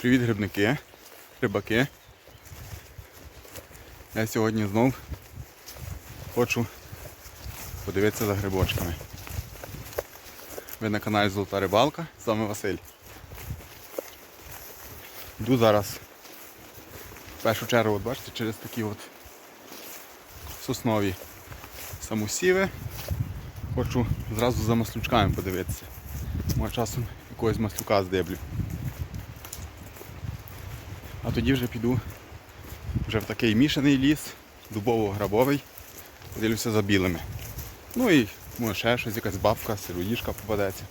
Привіт, грибники, рибаки. Я сьогодні знов хочу подивитися за грибочками. Ви на каналі Золота Рибалка, з вами Василь. Йду зараз в першу чергу, от бачите, через такі от соснові самосіви. Хочу зразу за маслючками подивитися. Може часом якогось маслюка здиблю. А тоді вже піду вже в такий мішаний ліс, дубово-грабовий, подивлюся за білими. Ну і може ще щось, якась бабка, сироїжка попадеться.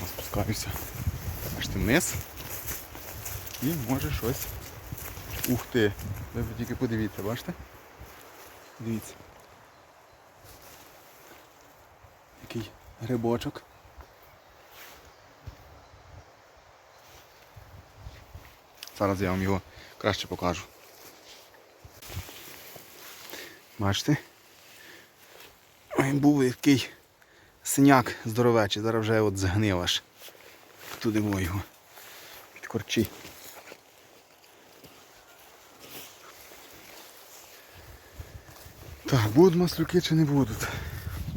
Я спускаюся аж ти вниз. І може щось. Ух ти! Ви тільки подивіться, бачите? Дивіться. Який грибочок. Зараз я вам його краще покажу. Бачите? Був який синяк здоровечий, зараз вже от згнив аж. Туди во його. Під корчі. Так, будуть маслюки чи не будуть?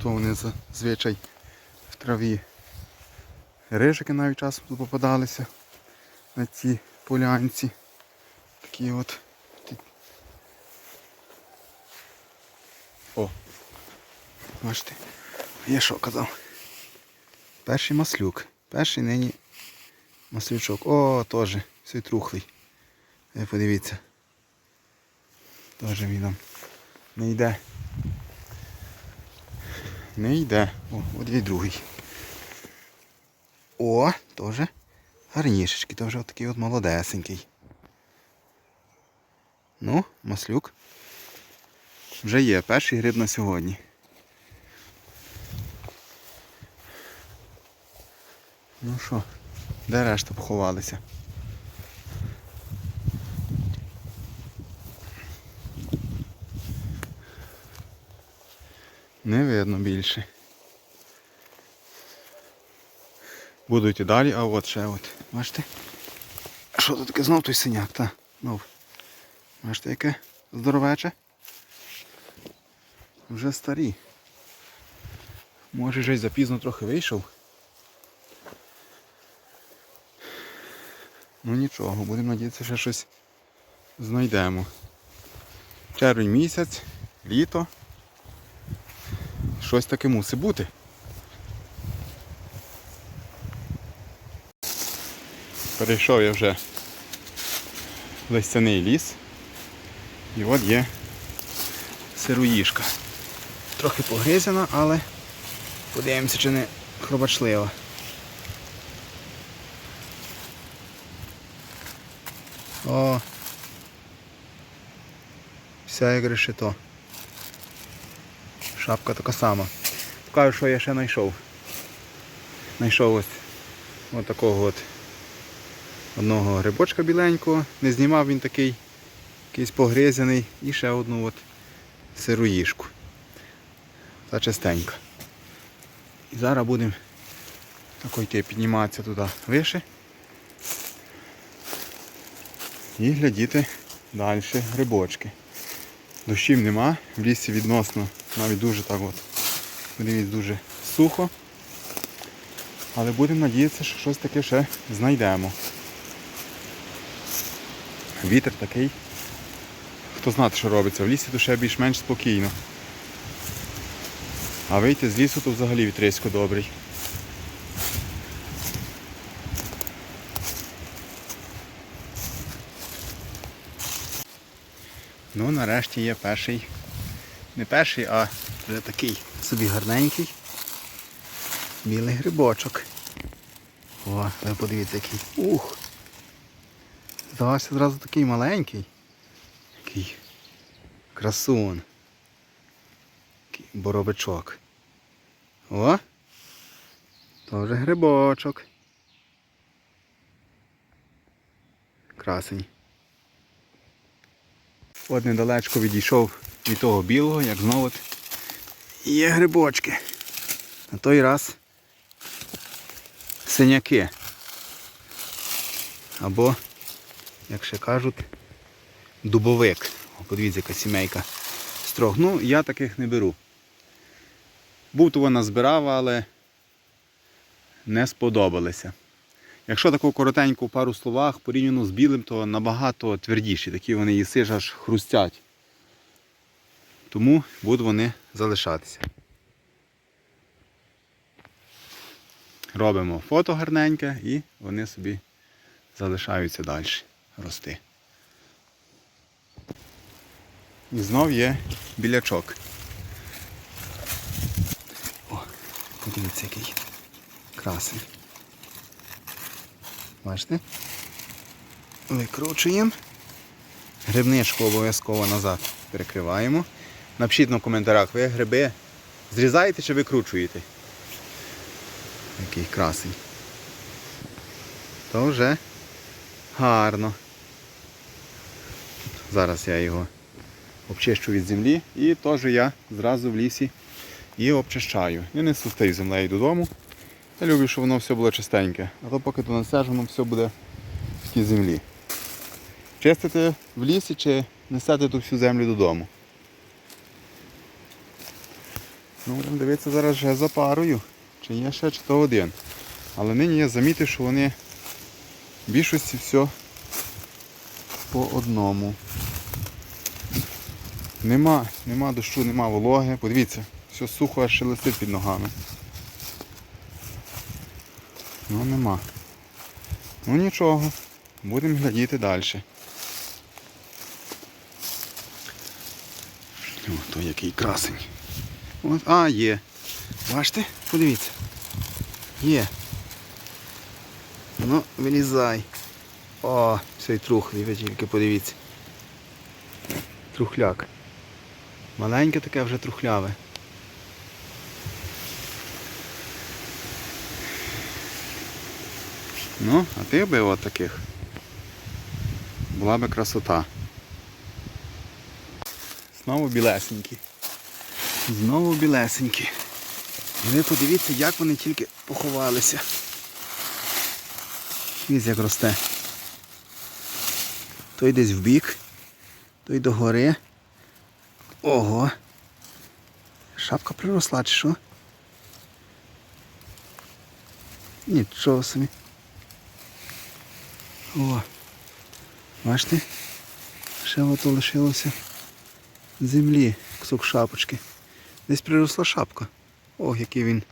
То вони зазвичай в траві. Рижики навіть часом попадалися на цій полянці. Такі от. О! Бачите, я що казав? Перший маслюк. Перший нині маслючок. О, теж, все трухлий. Ви подивіться. Теж він нам не йде. Не йде. О, от є другий. О, теж гарнішечки, то вже от такий от молодесенький. Ну, маслюк. Вже є перший гриб на сьогодні. Ну що, де решта поховалися? Не видно більше. Будуть і далі, а от ще от. Бачите? Що тут таке знов той синяк, та? Знов. Бачите, яке здоровече? Вже старі. Може вже й запізно трохи вийшов. Ну нічого, будемо надіятися, що щось знайдемо. Червень місяць, літо. Щось таке мусить бути. Перейшов я вже листяний ліс. І от є сироїшка. Трохи погризена, але подивимося, чи не хробачлива. О! Вся як решето. Шапка така сама. Покажу, що я ще знайшов. Знайшов ось от такого от одного грибочка біленького. Не знімав він такий якийсь погризаний і ще одну от сироїшку. Та частенька. І зараз будемо тако підніматися туди вище. І глядіти далі грибочки. Дощів нема, в лісі відносно навіть дуже так от. Подивіться, дуже сухо. Але будемо надіятися, що щось таке ще знайдемо. Вітер такий. Хто знає, що робиться. В лісі то ще більш-менш спокійно. А вийти з лісу то взагалі вітрисько добрий. Ну, нарешті є перший. Не перший, а вже такий собі гарненький. Білий грибочок. О, ви подивіться який. Ух! Здавався зразу такий маленький. Який красун. Такий боровичок. О! То грибочок. Красень. От недалечко відійшов від того білого, як знову є грибочки. На той раз синяки. Або, як ще кажуть, дубовик. Подивіться, яка сімейка строг. Ну, я таких не беру. Був то вона збирав, але не сподобалися. Якщо таку коротеньку в пару словах порівняно з білим, то набагато твердіші. Такі вони їсиш аж хрустять. Тому будуть вони залишатися. Робимо фото гарненьке і вони собі залишаються далі рости. І знов є білячок. О, подивіться, який красий. Бачите? Викручуємо. Грибничку обов'язково назад перекриваємо. Напишіть на коментарях, ви гриби зрізаєте чи викручуєте? Який красень. То вже гарно. Зараз я його обчищу від землі і теж я зразу в лісі і обчищаю. І не сустаю землею додому. Я люблю, щоб воно все було чистеньке. А то поки несеш, воно все буде в тій землі. Чистите в лісі чи несете ту всю землю додому. Ну, будемо дивитися зараз вже за парою. Чи є ще, чи то один. Але нині я замітив, що вони більшості все по одному. Нема, нема дощу, нема вологи. Подивіться, все сухо аж шелестить під ногами. Ну нема. Ну нічого. Будемо глядіти далі. О, то який красень. От, а, є. Бачите? Подивіться. Є. Ну, вилізай. О, цей ви тільки подивіться. Трухляк. Маленьке таке вже трухляве. Ну, а ти би от таких. Була би красота. Знову білесенькі. Знову білесенькі. Ви подивіться, як вони тільки поховалися. Віз як росте. Той десь в бік, той до гори. Ого. Шапка приросла чи що? Нічого собі. О, бачите? Ще ото лишилося землі, кусок шапочки. Десь приросла шапка. Ох, який він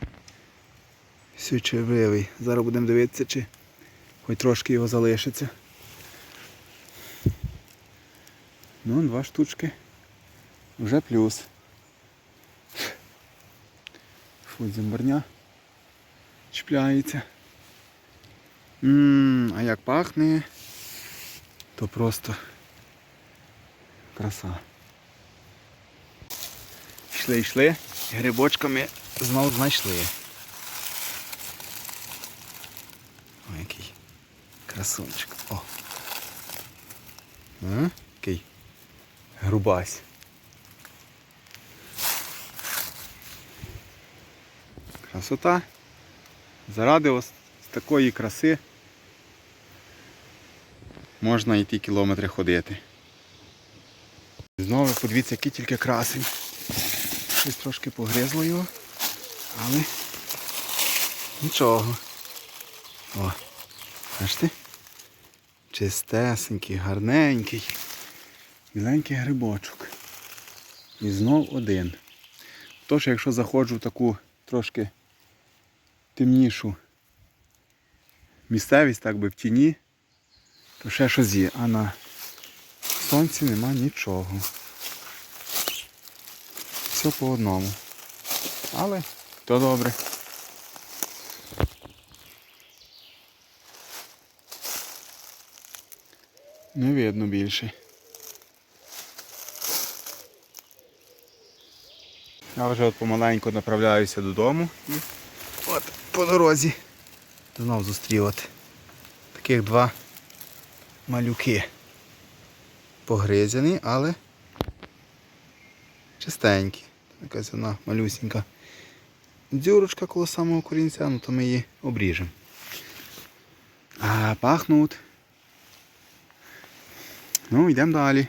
сючевивий. Зараз будемо дивитися, чи хоч трошки його залишиться. Ну, два штучки. Вже плюс. Фу, зімбарня чіпляється. Ммм, а як пахне, то просто краса. Йшли, йшли, грибочками знову знайшли. Ой, який красунчик. О. А? Який грубась. Красота. Заради ось такої краси можна йти кілометри ходити. Знову подивіться, який тільки красень. Щось трошки погризло його, але нічого. О, бачите? Чистесенький, гарненький, біленький грибочок. І знов один. Тож, якщо заходжу в таку трошки темнішу місцевість, так би в тіні, то ще щось є, а на сонці нема нічого. Все по одному. Але то добре. Не видно більше. Я вже от помаленьку направляюся додому і от по дорозі знов зустрів от таких два малюки. Погризані, але чистенькі. Якась вона малюсінька. Дзюрочка коло самого корінця, ну то ми її обріжемо. А пахнуть. Ну, йдемо далі.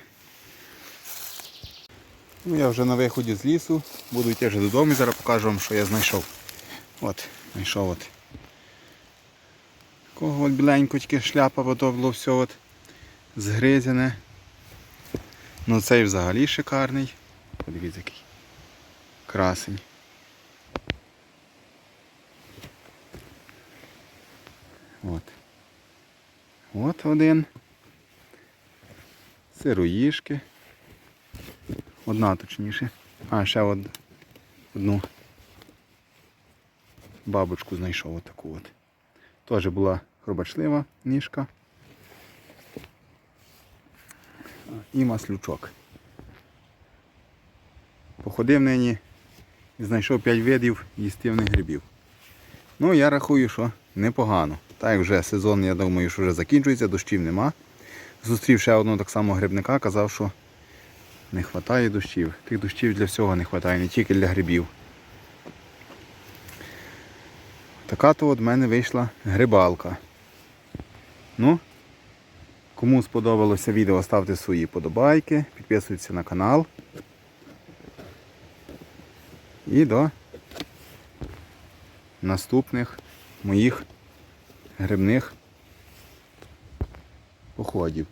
Ну, я вже на виході з лісу, буду йти вже додому і зараз покажу вам, що я знайшов. От, знайшов от. Такого от біленько тільки шляпа, бо то було все от згризяне. Ну цей взагалі шикарний. Подивіться який. Красень. От. От один. Сироїшки. Одна точніше. А, ще од... одну бабочку знайшов отаку от. Теж була хробачлива ніжка. І маслючок. Походив нині і знайшов 5 видів їстівних грибів. Ну, я рахую, що непогано. Так як вже сезон, я думаю, що вже закінчується, дощів нема. Зустрів ще одного так само грибника, казав, що не вистачає дощів. Тих дощів для всього не вистачає, не тільки для грибів. Така то от в мене вийшла грибалка. Ну, кому сподобалося відео, ставте свої подобайки, підписуйтесь на канал. І до наступних моїх грибних походів.